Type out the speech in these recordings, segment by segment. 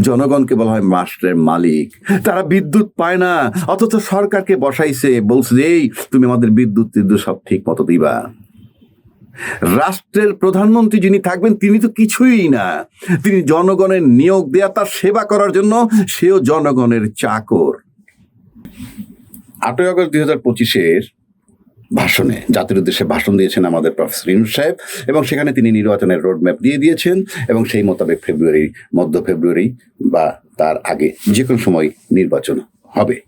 জনগণকে বলা হয় মাস্টারের মালিক। তারা বিদ্যুৎ পায় না, অথচ সরকারকে বসাইছে, বলছে এই, তুমি আমাদের বিদ্যুৎ টিদ্যুৎ সব ঠিক মতো দিবা। রাষ্ট্রের প্রধানমন্ত্রী যিনি থাকবেন, তিনি তো কিছুই না। তিনি জনগণের নিয়োগ দেয়া, তার সেবা করার জন্য সেও জনগণের চাকর। আটই আগস্ট দুই হাজার পঁচিশের ভাষণে, জাতির উদ্দেশ্যে ভাষণ দিয়েছেন আমাদের প্রফেসর ইউনুস সাহেব এবং সেখানে তিনি নির্বাচনের রোডম্যাপ দিয়ে দিয়েছেন এবং সেই মোতাবেক ফেব্রুয়ারি, মধ্য ফেব্রুয়ারি বা তার আগে যে কোনো সময় নির্বাচন হবে।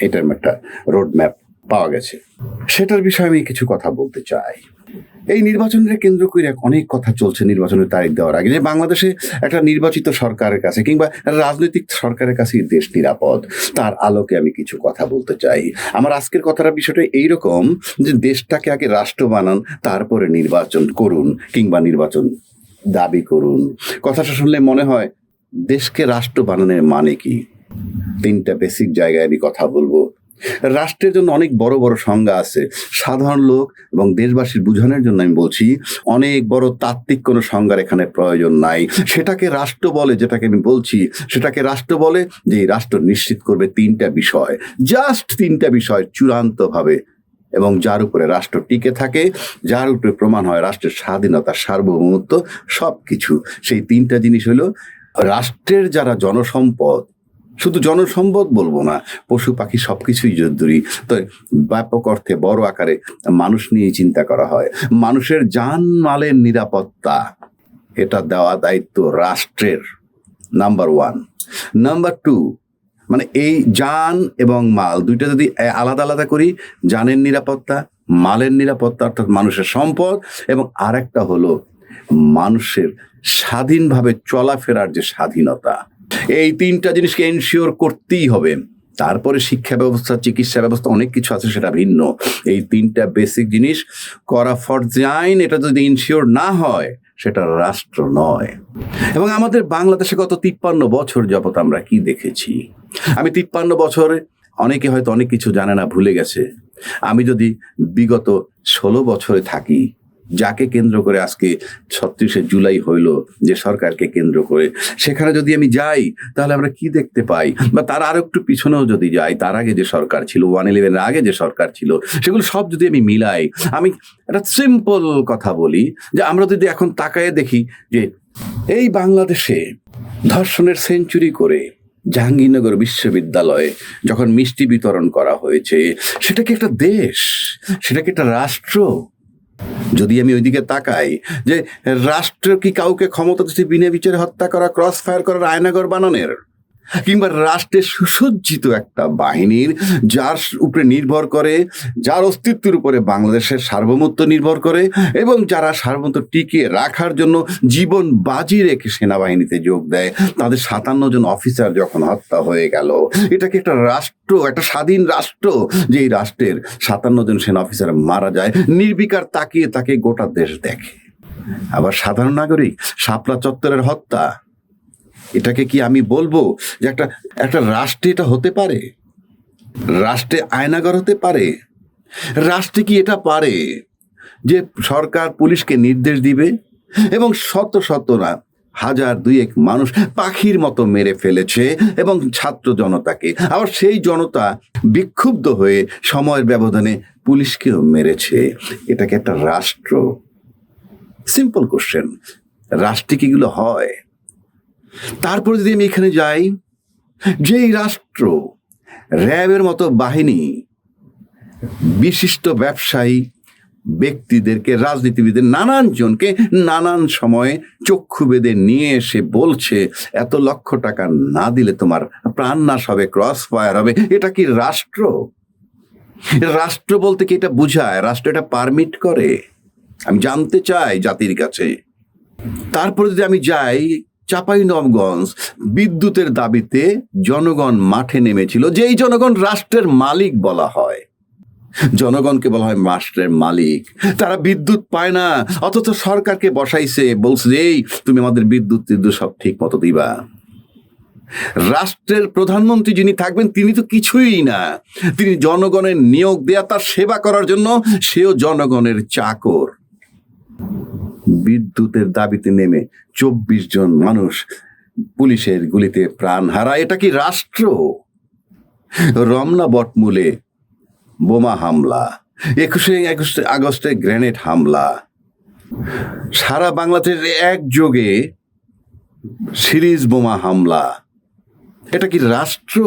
এটার একটা রোডম্যাপ পাওয়া গেছে। সেটার বিষয়ে আমি কিছু কথা বলতে চাই। এই নির্বাচনের কেন্দ্র করে অনেক কথা চলছে নির্বাচনের তারিখ দেওয়ার আগে, যে বাংলাদেশে একটা নির্বাচিত সরকারের কাছে কিংবা রাজনৈতিক সরকারের কাছে দেশ নিরাপদ, তার আলোকে আমি কিছু কথা বলতে চাই। আমার আজকের কথাটা বিষয়টা এইরকম যে দেশটাকে আগে রাষ্ট্র বানান, তারপরে নির্বাচন করুন কিংবা নির্বাচন দাবি করুন। কথাটা শুনলে মনে হয়, দেশকে রাষ্ট্র বানানোর মানে কি? তিনটা বেসিক জায়গায় আমি কথা বলব। রাষ্ট্রের জন্য অনেক বড় বড় সংজ্ঞা আছে। সাধারণ লোক এবং দেশবাসীর বুঝানোর জন্য আমি বলছি, অনেক বড় তাত্ত্বিক কোনো সংজ্ঞার এখানে প্রয়োজন নাই। সেটাকে রাষ্ট্র বলে, যেটাকে আমি বলছি, সেটাকে রাষ্ট্র বলে যে রাষ্ট্র নিশ্চিত করবে তিনটা বিষয়। জাস্ট তিনটা বিষয় চূড়ান্তভাবে এবং যার উপরে রাষ্ট্র টিকে থাকে, যার উপরে প্রমাণ হয় রাষ্ট্রের স্বাধীনতা, সার্বভৌমত্ব সব কিছু সেই তিনটা জিনিস হলো, রাষ্ট্রের যারা জনসম্পদ শুধু জনসম্পদ বলব না, পশু, পাখি সবকিছুই জরুরি তো ব্যাপক অর্থে বড় আকারে মানুষ নিয়ে চিন্তা করা হয়। মানুষের যান মালের নিরাপত্তা, এটা দেওয়া দায়িত্ব রাষ্ট্রের নাম্বার ওয়ান নাম্বার টু মানে এই যান এবং মাল, দুইটা যদি আলাদা আলাদা করি যানের নিরাপত্তা, মালের নিরাপত্তা, অর্থাৎ মানুষের সম্পদ, এবং আরেকটা হলো মানুষের স্বাধীনভাবে চলাফেরার যে স্বাধীনতা এই তিনটা জিনিসকে এনশিওর করতেই হবে। তারপরে শিক্ষা ব্যবস্থা, চিকিৎসা ব্যবস্থা অনেক কিছু আছে, সেটা ভিন্ন। এই তিনটা বেসিক জিনিস করা ফর আইন এটা যদি ইনশিওর না হয়, সেটা রাষ্ট্র নয়। এবং আমাদের বাংলাদেশে গত তিপ্পান্ন বছর যাবত আমরা কি দেখেছি? আমি তিপ্পান্ন বছরে, অনেকে হয়তো অনেক কিছু জানে না, ভুলে গেছে। আমি যদি বিগত ষোলো বছরে থাকি যাকে কেন্দ্র করে আজকে ছত্রিশে জুলাই হইল, যে সরকারকে কেন্দ্র করে, সেখানে যদি আমি যাই, তাহলে আমরা কি দেখতে পাই? বা তার আরও একটু পিছনেও যদি যাই, তার আগে যে সরকার ছিল, ওয়ান ইলেভেনের আগে যে সরকার ছিল, সেগুলো সব যদি আমি মিলাই, আমি একটা সিম্পল কথা বলি, যে আমরা যদি এখন তাকায়ে দেখি যে এই বাংলাদেশে ধর্ষণের সেঞ্চুরি করে জাহাঙ্গীরনগর বিশ্ববিদ্যালয়ে যখন মিষ্টি বিতরণ করা হয়েছে, সেটা কি একটা দেশ? সেটা কি একটা রাষ্ট্র? যদি আমি ওইদিকে তাকাই যে রাষ্ট্র কি কাউকে ক্ষমতা দিচ্ছে বিনা বিচারে হত্যা করা ক্রস ফায়ার করার আয়নাগর বানানোর? কিংবা রাষ্ট্রের সুসজ্জিত একটা বাহিনীর, যার উপরে নির্ভর করে, যার অস্তিত্বের উপরে বাংলাদেশের সার্বভৌমত্ব নির্ভর করে, এবং যারা সার্বভৌমত্ব টিকিয়ে রাখার জন্য জীবন বাজি রেখে সেনাবাহিনীতে যোগ দেয়, তাদের সাতান্ন জন অফিসার যখন হত্যা হয়ে গেল এটা কি একটা রাষ্ট্র, একটা স্বাধীন রাষ্ট্র, যে এই রাষ্ট্রের সাতান্ন জন সেনা অফিসার মারা যায়, নির্বিকার তাকিয়ে তাকে গোটা দেশ দেখে। আবার সাধারণ নাগরিক, শাপলা চত্বরের হত্যা এটাকে কি আমি বলব যে একটা একটা রাষ্ট্রে এটা হতে পারে? রাষ্ট্রে আয়নাগর হতে পারে? রাষ্ট্রে কি এটা পারে যে সরকার পুলিশকে নির্দেশ দিবে? এবং শত শত না, হাজার দুয়েক মানুষ পাখির মতো মেরে ফেলেছে এবং ছাত্র জনতাকে। আবার সেই জনতা বিক্ষুব্ধ হয়ে সময়ের ব্যবধানে পুলিশকেও মেরেছে। এটাকে একটা রাষ্ট্র। সিম্পল কোশ্চেন রাষ্ট্রে কিগুলো হয়? তারপরে যদি আমি এখানে যাই, যেই রাষ্ট্র, র্যাবের মতো বাহিনী, বিশিষ্ট ব্যবসায়ী, ব্যক্তিদেরকে রাজনীতিবিদের নানান জনকে নানান সময়ে চক্ষু বেঁধে নিয়ে এসে বলছে, এত লক্ষ টাকা না দিলে তোমার প্রাণ নাশ হবে, ক্রস ফায়ার হবে। এটা কি রাষ্ট্র? রাষ্ট্র বলতে কি এটা বুঝায়? রাষ্ট্র এটা পারমিট করে। আমি জানতে চাই জাতির কাছে। তারপরে যদি আমি যাই চাপাই নবগঞ্জ বিদ্যুতের দাবিতে জনগণ মাঠে নেমেছিল, যেই জনগণ রাষ্ট্রের মালিক বলা হয়। জনগণকে বলা হয় রাষ্ট্রের মালিক। তারা বিদ্যুৎ পায় না, অথচ সরকারকে বসাইছে, বলছে এই, তুমি আমাদের বিদ্যুৎ টিদ্যুৎ সব ঠিক মতো দিবা। রাষ্ট্রের প্রধানমন্ত্রী যিনি থাকবেন, তিনি তো কিছুই না। তিনি জনগণের নিয়োগ দেয়া, তার সেবা করার জন্য সেও জনগণের চাকর। বিদ্যুতের দাবিতে নেমে চব্বিশ জন মানুষ পুলিশের গুলিতে প্রাণ হারা এটা কি রাষ্ট্র? রমনা বটমূলে বোমা হামলা, একুশে একুশে আগস্টে গ্রেনেড হামলা। সারা বাংলাদেশে একযোগে সিরিজ বোমা হামলা। এটা কি রাষ্ট্র?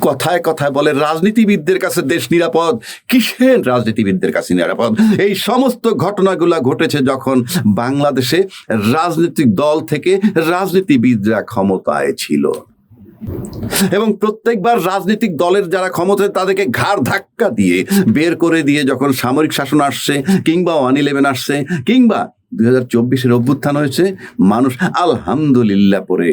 কথায় কথায় বলে, রাজনীতিবিদদের কাছে দেশ নিরাপদ, কিসের রাজনীতিবিদদের কাছে নিরাপদ? এই সমস্ত ঘটনাগুলা ঘটেছে যখন বাংলাদেশে রাজনৈতিক দল থেকে রাজনীতিবিদরা ক্ষমতায় ছিল। এবং প্রত্যেকবার রাজনৈতিক দলের যারা ক্ষমতায় তাদেরকে ঘাড় ধাক্কা দিয়ে বের করে দিয়ে যখন সামরিক শাসন আসছে, কিংবা ওয়ান ইলেভেন আসছে, কিংবা দুই হাজার চব্বিশের অভ্যুত্থান হয়েছে, মানুষ আলহামদুলিল্লাহ পরে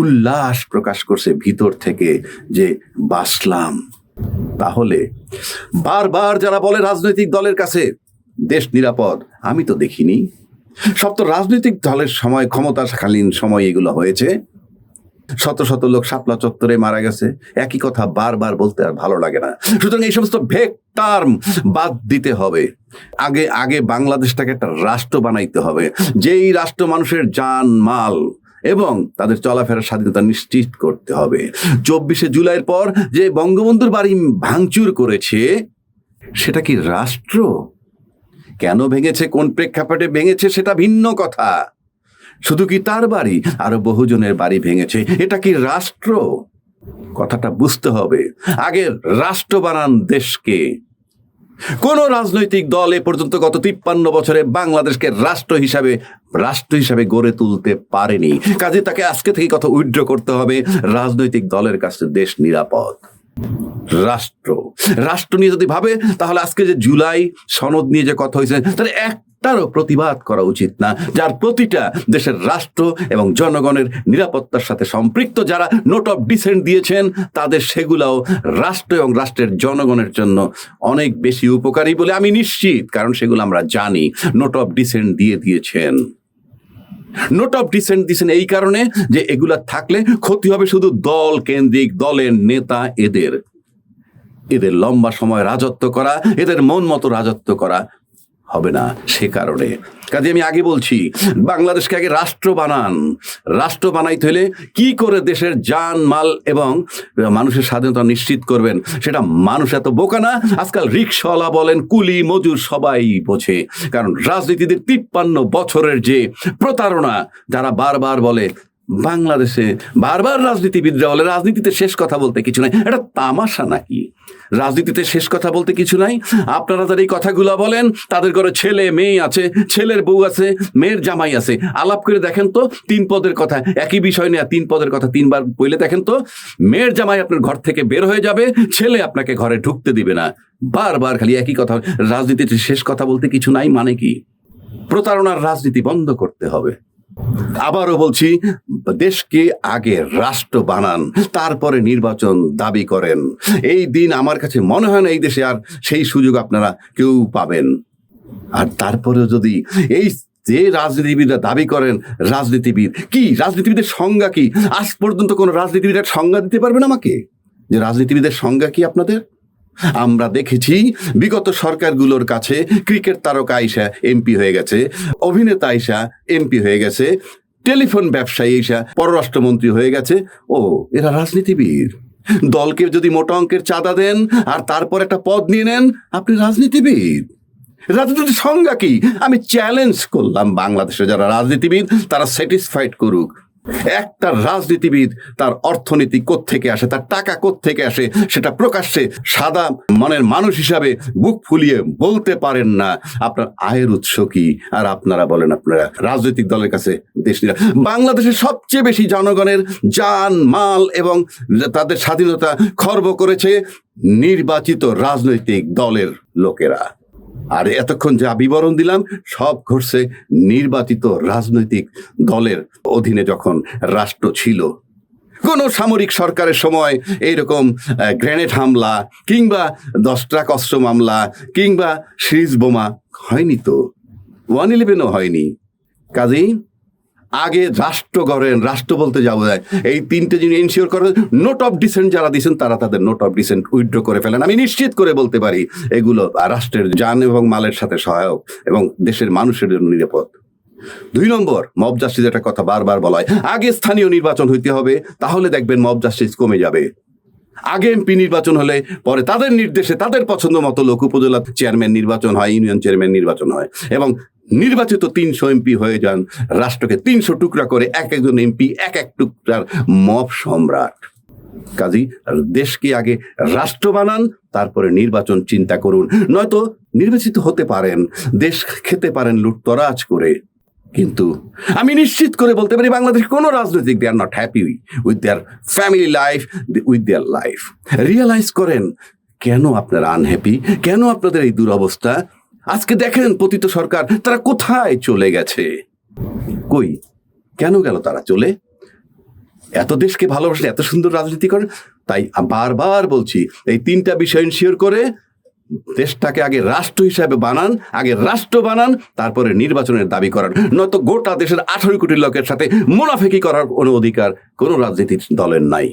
উল্লাস প্রকাশ করছে ভিতর থেকে যে বাসলাম। তাহলে বারবার যারা বলে রাজনৈতিক দলের কাছে দেশ নিরাপদ, আমি তো দেখিনি। সব তো রাজনৈতিক দলের সময় ক্ষমতাকালীন সময় এগুলো হয়েছে। শত শত লোক শাপলা চত্বরে মারা গেছে। একই কথা বারবার বলতে আর ভালো লাগে না। সুতরাং এই সমস্ত ভেক টার্ম বাদ দিতে হবে। আগে আগে বাংলাদেশটাকে একটা রাষ্ট্র বানাইতে হবে। যেই রাষ্ট্র মানুষের জান মাল এবং তাদের চলাফেরার স্বাধীনতা নিশ্চিত করতে হবে। চব্বিশে জুলাইয়ের পর যে বঙ্গবন্ধুর বাড়ি ভাঙচুর করেছে, সেটা কি রাষ্ট্র? কেন ভেঙেছে? কোন প্রেক্ষাপটে ভেঙেছে? সেটা ভিন্ন কথা। শুধু কি তার বাড়ি? আরও বহুজনের বাড়ি ভেঙেছে। এটা কি রাষ্ট্র? কথাটা বুঝতে হবে। আগে রাষ্ট্র বানান দেশকে। কোন রাজনৈতিক দল এ পর্যন্ত গত তিপ্পান্ন বছরে বাংলাদেশকে রাষ্ট্র হিসাবে রাষ্ট্র হিসাবে গড়ে তুলতে পারেনি। কাজে তাকে আজকে থেকে কথা উইড্র করতে হবে রাজনৈতিক দলের কাছে দেশ নিরাপদ। রাষ্ট্র। রাষ্ট্র নিয়ে যদি ভাবে, তাহলে আজকে যে জুলাই সনদ নিয়ে যে কথা হয়েছে, তাহলে একটারও প্রতিবাদ করা উচিত না, যার প্রতিটা দেশের রাষ্ট্র এবং জনগণের নিরাপত্তার সাথে সম্পৃক্ত যারা নোট অফ ডিসেন্ট দিয়েছেন, তাদের সেগুলাও রাষ্ট্র এবং রাষ্ট্রের জনগণের জন্য অনেক বেশি উপকারী বলে আমি নিশ্চিত, কারণ সেগুলো আমরা জানি, নোট অফ ডিসেন্ট দিয়ে দিয়েছেন। নোট অফ ডিসেন্ট দিয়েছেন এই কারণে যে এগুলা থাকলে ক্ষতি হবে শুধু দল কেন্দ্রিক, দলের নেতা, এদের। এদের লম্বা সময় রাজত্ব করা, এদের মন মতো রাজত্ব করা হবে না সে কারণে। কাজে আমি আগে বলছি, বাংলাদেশকে আগে রাষ্ট্র বানান। রাষ্ট্র বানাইতে হলে কি করে দেশের যান, মাল এবং মানুষের স্বাধীনতা নিশ্চিত করবেন, সেটা মানুষ এত বোকা না। আজকাল রিক্সাওয়ালা বলেন, কুলি, মজুর সবাই বোঝে। কারণ রাজনীতিদের তিপ্পান্ন বছরের যে প্রতারণা, যারা বারবার বলে বাংলাদেশে বারবার রাজনীতিবিদরা বলে, রাজনীতিতে শেষ কথা বলতে কিছু নাই। এটা তামাশা নাকি? রাজনীতিতে শেষ কথা বলতে কিছু নাই? আপনারা যারা এই কথাগুলো বলেন, তাদের ঘরে ছেলে, মেয়ে আছে, ছেলের বউ আছে, মেয়ের জামাই আছে। আলাপ করে দেখেন তো, তিন পদের কথা, একই বিষয় নিয়ে তিন পদের কথা তিনবার বইলে দেখেন তো, মেয়ের জামাই আপনার ঘর থেকে বের হয়ে যাবে, ছেলে আপনাকে ঘরে ঢুকতে দিবে না। বারবার খালি একই কথা রাজনীতিতে শেষ কথা বলতে কিছু নাই মানে কি? প্রতারণার রাজনীতি বন্ধ করতে হবে। আবারও বলছি, দেশকে আগে রাষ্ট্র বানান, তারপরে নির্বাচন দাবি করেন। এই দিন আমার কাছে মনে হয় না এই দেশে আর সেই সুযোগ আপনারা কেউ পাবেন। আর তারপরেও যদি এই যে রাজনীতিবিদরা দাবি করেন, রাজনীতিবিদ কি? রাজনীতিবিদের সংজ্ঞা কি? আজ পর্যন্ত কোনো রাজনীতিবিদের সংজ্ঞা দিতে পারবেন আমাকে? যে রাজনীতিবিদের সংজ্ঞা কি আপনাদের? আমরা দেখেছি বিগত সরকারগুলোর কাছে ক্রিকেট তারকা আইসা এমপি হয়ে গেছে, অভিনেতা আইসা এমপি হয়ে গেছে, টেলিফোন ব্যবসায়ী আইসা পররাষ্ট্রমন্ত্রী হয়ে গেছে। ও, এরা রাজনীতিবিদ। দলকে যদি মোটা অঙ্কের চাঁদা দেন আর তারপর একটা পদ নিয়ে নেন, আপনি রাজনীতিবিদ। রাজনীতির সংজ্ঞা কি? আমি চ্যালেঞ্জ করলাম বাংলাদেশে যারা রাজনীতিবিদ, তারা স্যাটিসফাইড করুক। একটা রাজনীতিবিদ তার অর্থনীতি থেকে আসে, তার টাকা থেকে আসে, সেটা প্রকাশ্যে সাদা মনের মানুষ হিসাবে বুক ফুলিয়ে বলতে পারেন না। আপনার আয়ের উৎস কি? আর আপনারা বলেন আপনারা, রাজনৈতিক দলের কাছে দেশ বাংলাদেশের সবচেয়ে বেশি জনগণের যান, মাল এবং তাদের স্বাধীনতা খর্ব করেছে নির্বাচিত রাজনৈতিক দলের লোকেরা। আর এতক্ষণ যা বিবরণ দিলাম, সব ঘটছে নির্বাচিত রাজনৈতিক দলের অধীনে যখন রাষ্ট্র ছিল। কোনো সামরিক সরকারের সময় এইরকম গ্রেনেড হামলা কিংবা দশ ট্রাক অস্ত্র মামলা কিংবা সিরিজ বোমা হয়নি তো? ওয়ান ইলেভেনও হয়নি। কাজেই আগে রাষ্ট্র গড়েন রাষ্ট্র বলতে যাব যায়। এই তিনটে জিনিস ইনশিওর করেন নোট অফ ডিসেন্ট যারা দিয়েছেন, তারা তাদের নোট অফ ডিসেন্ট উইথড্র করে ফেলেন। আমি নিশ্চিত করে বলতে পারি, এগুলো রাষ্ট্রের যান এবং মালের সাথে সহায়ক এবং দেশের মানুষের জন্য নিরাপদ। দুই নম্বর মব জাস্টিস একটা কথা বারবার বলা হয়। আগে স্থানীয় নির্বাচন হইতে হবে, তাহলে দেখবেন মব জাস্টিস কমে যাবে। আগে এমপি নির্বাচন হলে পরে তাদের নির্দেশে তাদের পছন্দ মতো লোক উপজেলা চেয়ারম্যান নির্বাচন হয়, ইউনিয়ন চেয়ারম্যান নির্বাচন হয় এবং নির্বাচিত তিনশো এমপি হয়ে যান রাষ্ট্রকে তিনশো টুকরা করে এক একজন এমপি, এক এক টুকরার মব সম্রাট। কাজী, দেশকে আগে রাষ্ট্র বানান, তারপরে নির্বাচন চিন্তা করুন। নয়তো নির্বাচিত হতে পারেন, দেশ খেতে পারেন, লুটতরাজ করে। কিন্তু আমি নিশ্চিত করে বলতে পারি বাংলাদেশ কোনো রাজনৈতিক they are not happy with their family life with their life realize করেন, কেন আপনারা আনহ্যাপি কেন আপনাদের এই দুরবস্থা? আজকে দেখেন পতিত সরকার, তারা কোথায় চলে গেছে? কই? কেন গেল তারা চলে? এত দেশকে ভালোবাসলে এত সুন্দর রাজনীতি করেন? তাই বারবার বলছি, এই তিনটা বিষয় ইনশিওর করে দেশটাকে আগে রাষ্ট্র হিসাবে বানান, আগে রাষ্ট্র বানান, তারপরে নির্বাচনের দাবি করান। নয়তো গোটা দেশের আঠারো কোটি লোকের সাথে মুনাফেকি করার কোনো অধিকার কোনো রাজনীতির দলের নাই।